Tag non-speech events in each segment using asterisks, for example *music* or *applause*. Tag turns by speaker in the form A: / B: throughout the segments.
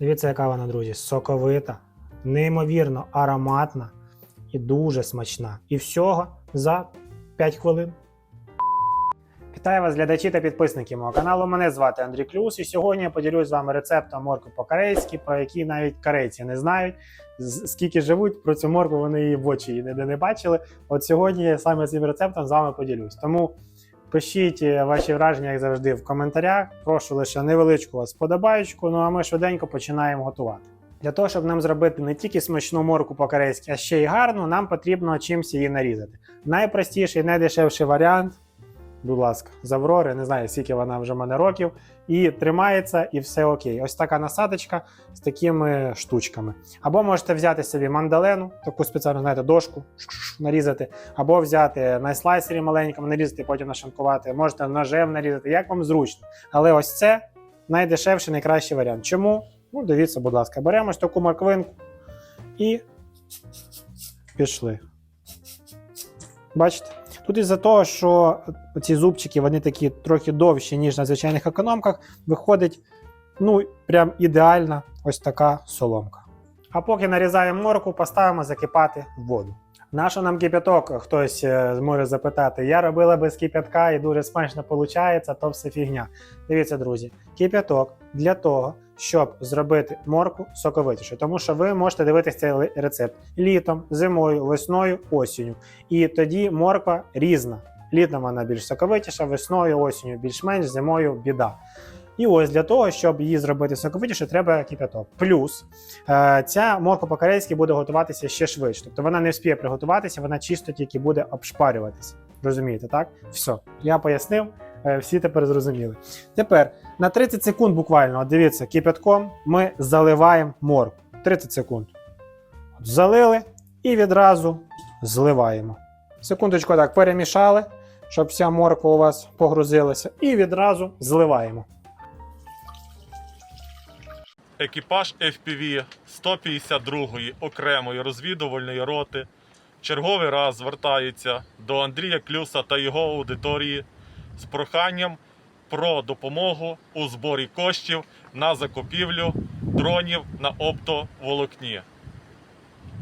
A: Дивіться, яка вона, друзі, соковита, неймовірно ароматна і дуже смачна. І всього за 5 хвилин. Вітаю вас, глядачі та підписники мого каналу. Мене звати Андрій Клюс, і сьогодні я поділюсь з вами рецептом моркви по-корейськи, про який навіть корейці не знають. Скільки живуть про цю моркву, вони її в очі ніде не бачили. От сьогодні я саме цим рецептом з вами поділюсь. Тому пишіть е, ваші враження, як завжди, в коментарях. Прошу лише невеличку вас подобаючку. Ну а ми швиденько починаємо готувати. Для того, щоб нам зробити не тільки смачну морку по-корейськи, а ще й гарну, нам потрібно чимось її нарізати. Найпростіший, найдешевший варіант будь ласка, з Аврори, не знаю, скільки вона вже в мене років, і тримається, і все окей. Ось така насадочка з такими штучками. Або можете взяти собі мандалену, таку спеціальну, знаєте, дошку, нарізати, або взяти на слайсері маленькому, нарізати, потім нашинкувати, можете ножем нарізати, як вам зручно. Але ось це найдешевший, найкращий варіант. Чому? Ну, дивіться, будь ласка, беремо ось таку морквинку і пішли. Бачите? Тут із-за того, що ці зубчики вони такі трохи довші, ніж на звичайних економках, виходить ну, прям ідеальна ось така соломка. А поки нарізаємо морку, поставимо закипати воду. Нащо нам кипяток? Хтось е, зможе запитати. Я робила без кипятка і дуже смачно виходить, то все фігня. Дивіться, друзі, кипяток для того, щоб зробити морку соковитішою. Тому що ви можете дивитися цей рецепт літом, зимою, весною, осінню. І тоді морква різна. Літом вона більш соковитіша, весною, осінню більш-менш, зимою біда. І ось для того, щоб її зробити соковитіше, треба кипяток. Плюс е, ця морква по-корейськи буде готуватися ще швидше. Тобто вона не вспіє приготуватися, вона чисто тільки буде обшпарюватися. Розумієте, так? Все, я пояснив, всі тепер зрозуміли. Тепер на 30 секунд буквально, дивіться, кипятком ми заливаємо моркву. 30 секунд. Залили і відразу зливаємо. Секундочку так перемішали, щоб вся морква у вас погрузилася, і відразу зливаємо.
B: Екіпаж FPV 152-ї окремої розвідувальної роти черговий раз звертається до Андрія Клюса та його аудиторії з проханням про допомогу у зборі коштів на закупівлю дронів на оптоволокні.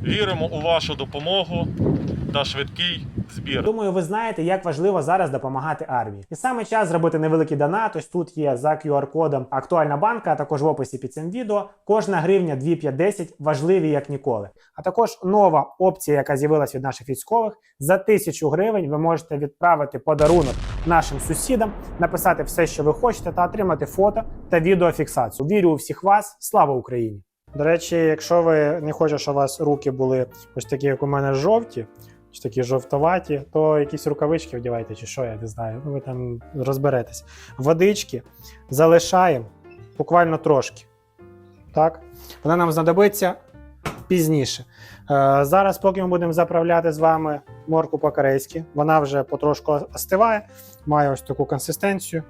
B: Віримо у вашу допомогу та швидкий збір.
A: Думаю, ви знаєте, як важливо зараз допомагати армії. І саме час зробити невеликий донат. Ось тут є за QR-кодом актуальна банка, а також в описі під цим відео. Кожна гривня 2,5-10 важливі як ніколи. А також нова опція, яка з'явилась від наших військових. За тисячу гривень ви можете відправити подарунок нашим сусідам, написати все, що ви хочете, та отримати фото та відеофіксацію. Вірю у всіх вас. Слава Україні! До речі, якщо ви не хочете, щоб у вас руки були ось такі, як у мене жовті, чи такі жовтоваті, то якісь рукавички вдівайте, чи що, я не знаю. Ну, ви там розберетесь. Водички залишаємо буквально трошки. Так? Вона нам знадобиться пізніше. Е, зараз, поки ми будемо заправляти з вами морку по-корейськи, вона вже потрошку остиває, має ось таку консистенцію,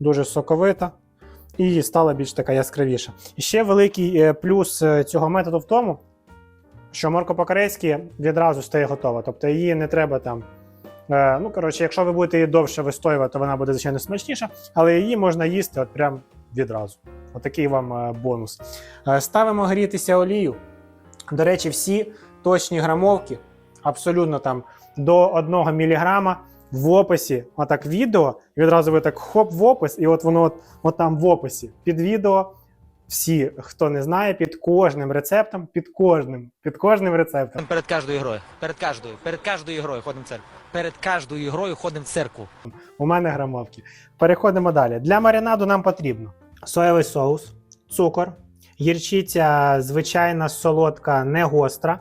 A: дуже соковита. І стала більш така яскравіша. Ще великий е, плюс е, цього методу в тому, що морква по-корейськи відразу стає готова. Тобто її не треба там. Е, ну, коротше, якщо ви будете її довше вистоювати, то вона буде, звичайно, смачніша, але її можна їсти от прям відразу. Отакий вам е, бонус. Е, ставимо грітися олію. До речі, всі точні грамовки, абсолютно там до 1 мг в описі, отак відео, відразу ви так хоп в опис, і от воно от, от там в описі під відео. Всі, хто не знає, під кожним рецептом, під кожним, під кожним рецептом.
C: Перед кожною грою. Перед кожною. Перед кожною грою ходимо в церкву. Перед кожною грою ходимо в церкву.
A: У мене грамовки. Переходимо далі. Для маринаду нам потрібно соєвий соус, цукор, гірчиця звичайна солодка, не гостра,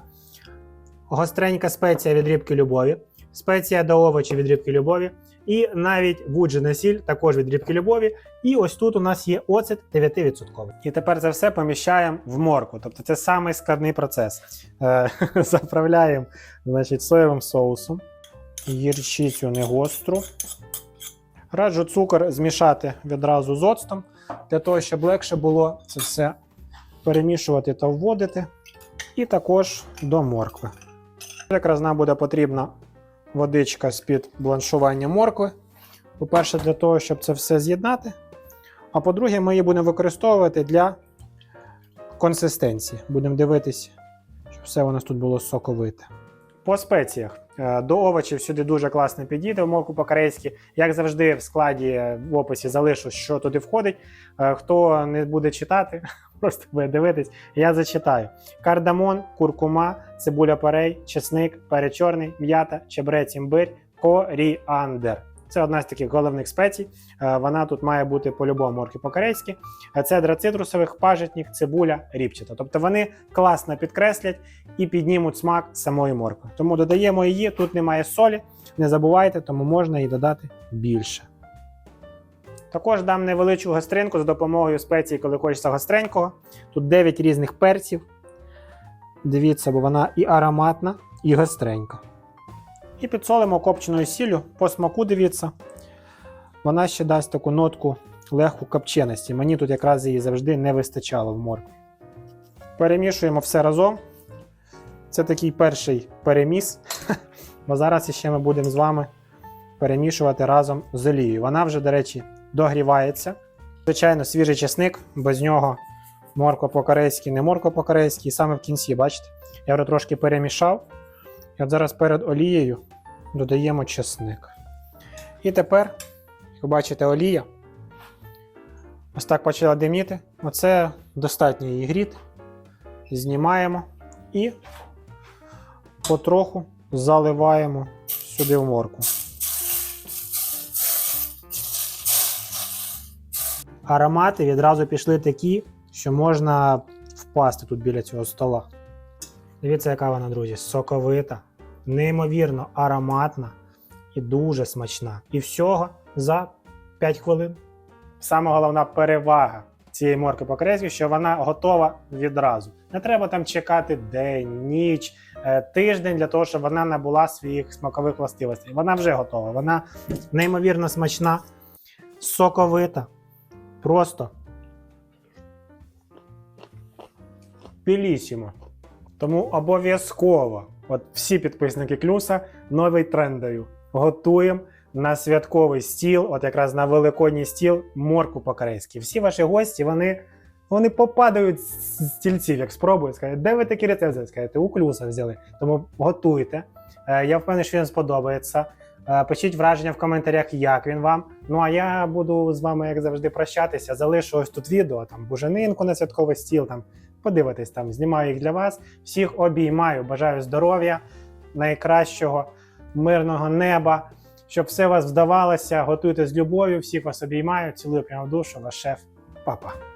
A: гостренька спеція від рибки любові, спеція до овочів від рибки любові, і навіть вуджена сіль також від рибки любові. І ось тут у нас є оцет 9%. І тепер це все поміщаємо в морку. Тобто це самий складний процес. Е, *laughs* Заправляємо значить, соєвим соусом, гірчицю не гостру. Раджу цукор змішати відразу з оцтом, для того, щоб легше було це все перемішувати та вводити. І також до моркви. Якраз нам буде потрібна водичка з-під бланшування моркви. По-перше, для того, щоб це все з'єднати. А по-друге, ми її будемо використовувати для консистенції. Будемо дивитись, щоб все у нас тут було соковите. По спеціях. Е, До овочів сюди дуже класно підійде в морку по-корейськи. Як завжди, в складі в описі залишу, що туди входить. Е, Хто не буде читати, просто буде дивитись, я зачитаю: кардамон, куркума, цибуля порей, чесник, перець чорний, м'ята, чебрець, імбирь, коріандр. Це одна з таких головних спецій. Е, Вона тут має бути по-любому морки по-корейськи. Е, Цедра цитрусових, пажитник, цибуля, ріпчата. Тобто вони класно підкреслять і піднімуть смак самої моркви. Тому додаємо її, тут немає солі, не забувайте, тому можна і додати більше. Також дам невеличку гостринку з допомогою спеції, коли хочеться гостренького. Тут 9 різних перців. Дивіться, бо вона і ароматна, і гостренька. І підсолимо копченою сіллю. По смаку дивіться. Вона ще дасть таку нотку легку копченості. Мені тут якраз її завжди не вистачало в моркві. Перемішуємо все разом. Це такий перший переміс. *laughs* Бо зараз ще ми будемо з вами перемішувати разом з олією. Вона вже, до речі, догрівається. Звичайно, свіжий чесник, без нього морква по-корейськи, не морква по-корейськи. І саме в кінці, бачите, я вже трошки перемішав. І от зараз перед олією додаємо чесник. І тепер, як бачите, олія. Ось так почала диміти. Оце достатньо її гріти. Знімаємо і потроху заливаємо сюди в морку. Аромати відразу пішли такі, що можна впасти тут біля цього стола. Дивіться, яка вона, друзі, соковита, неймовірно ароматна і дуже смачна. І всього за 5 хвилин. Саме головна перевага цієї морки по що вона готова відразу. Не треба там чекати день, ніч, е, тиждень для того, щоб вона набула своїх смакових властивостей. Вона вже готова. Вона неймовірно смачна, соковита. Просто пілісімо. Тому обов'язково, от всі підписники Клюса, новий тренд даю. Готуємо на святковий стіл, от якраз на великодній стіл, морку по-корейськи. Всі ваші гості, вони, вони попадають з стільців, як спробують. Скажуть, де ви такі рецепти? Скажете, у Клюса взяли. Тому готуйте. Е, Я впевнений, що він сподобається. Е, Пишіть враження в коментарях, як він вам. Ну а я буду з вами, як завжди, прощатися. Залишу ось тут відео, там буженинку на святковий стіл. Там подивитись там, знімаю їх для вас. Всіх обіймаю, бажаю здоров'я, найкращого, мирного неба, щоб все вас вдавалося. Готуйте з любов'ю, всіх вас обіймаю, цілую прямо в душу, ваш шеф, папа.